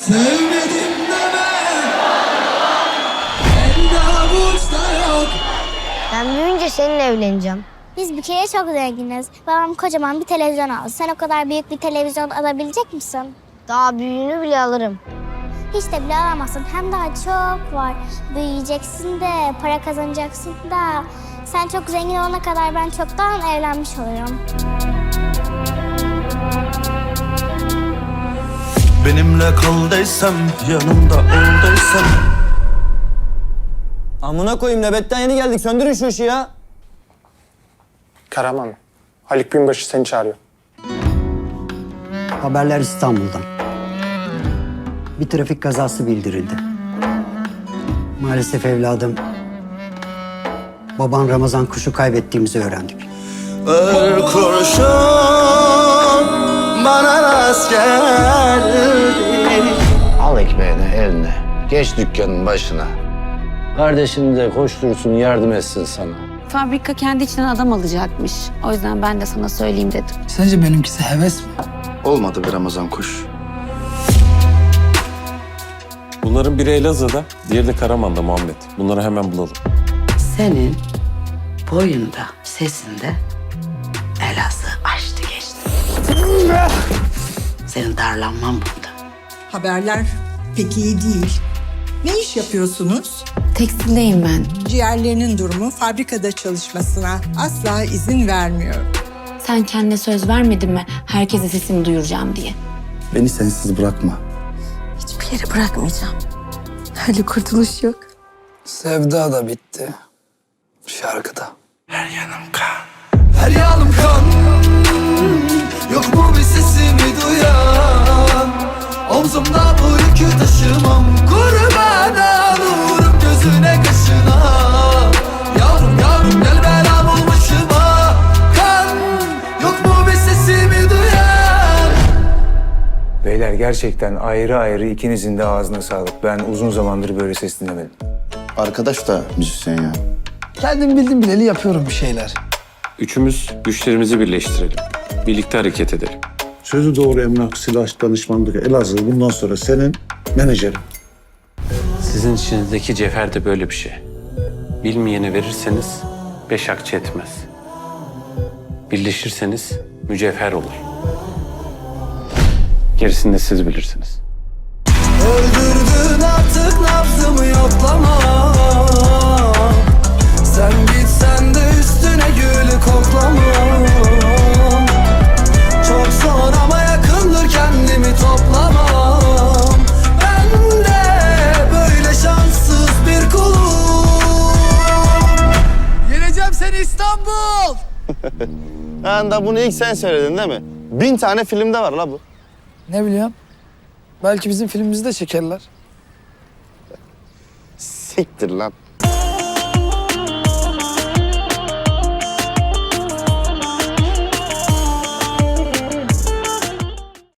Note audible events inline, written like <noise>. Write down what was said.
Sevmedim deme Elde avuçta yok Ben büyüyünce seninle evleneceğim. Biz bir kere çok zenginiz. Babam kocaman bir televizyon aldı. Sen o kadar büyük bir televizyon alabilecek misin? Daha büyüğünü bile alırım. Hiç de bile alamazsın. Hem daha çok var. Büyüyeceksin de, para kazanacaksın da. Sen çok zengin olana kadar ben çoktan evlenmiş olurum. Benimle kal desem Yanımda ol desem Amına koyayım nöbetten yeni geldik. Söndürün şu ışığı ya. Karaman. Haluk Binbaşı seni çağırıyor. Haberler İstanbul'dan. Bir trafik kazası bildirildi. Maalesef evladım, baban Ramazan Kuş'u kaybettiğimizi öğrendik. Her kurşun Bana rast geldi Geç dükkanın başına. Kardeşin de koştursun yardım etsin sana. Fabrika kendi içinden adam alacakmış. O yüzden ben de sana söyleyeyim dedim. Sence benimkisi heves mi? Olmadı bir Ramazan kuş. Bunların biri Elazığ'da, diğeri de Karaman'da Muhammed. Bunları hemen bulalım. Senin boyunda, sesinde Elazığ açtı geçti. Senin darlanman bunda. Haberler pek iyi değil. Ne iş yapıyorsunuz? Tekstildeyim ben. Ciğerlerinin durumu fabrikada çalışmasına asla izin vermiyor. Sen kendine söz vermedin mi herkese sesimi duyuracağım diye. Beni sensiz bırakma. Hiçbir yere bırakmayacağım. Öyle kurtuluş yok. Sevda da bitti Şarkıda Her yanım kan Beyler gerçekten ayrı ayrı ikinizin de ağzına sağlık. Ben uzun zamandır böyle ses dinlemedim. Arkadaş da müzisyen ya. Kendim bildim bileli yapıyorum bir şeyler Üçümüz güçlerimizi birleştirelim. Birlikte hareket edelim. Sözü doğru emlak, silah, danışmanlık, Elazığ bundan sonra senin menajerin. Sizin içinizdeki cevher de böyle bir şey. Bilmeyene verirseniz beş akçe etmez. Birleşirseniz mücevher olur. Gerisini de siz bilirsiniz. Öldürdün artık nabzımı yoklama Sen gitsen de üstüne gülü koklama Çok zor ama yakındır kendimi toplamam Ben de böyle şanssız bir kulum Yeneceğim seni İstanbul <laughs> Ha da bunu ilk sen söyledin değil mi? Bin tane filmde var la bu. Ne biliyorum Belki bizim filmimizi de çekerler Siktir lan.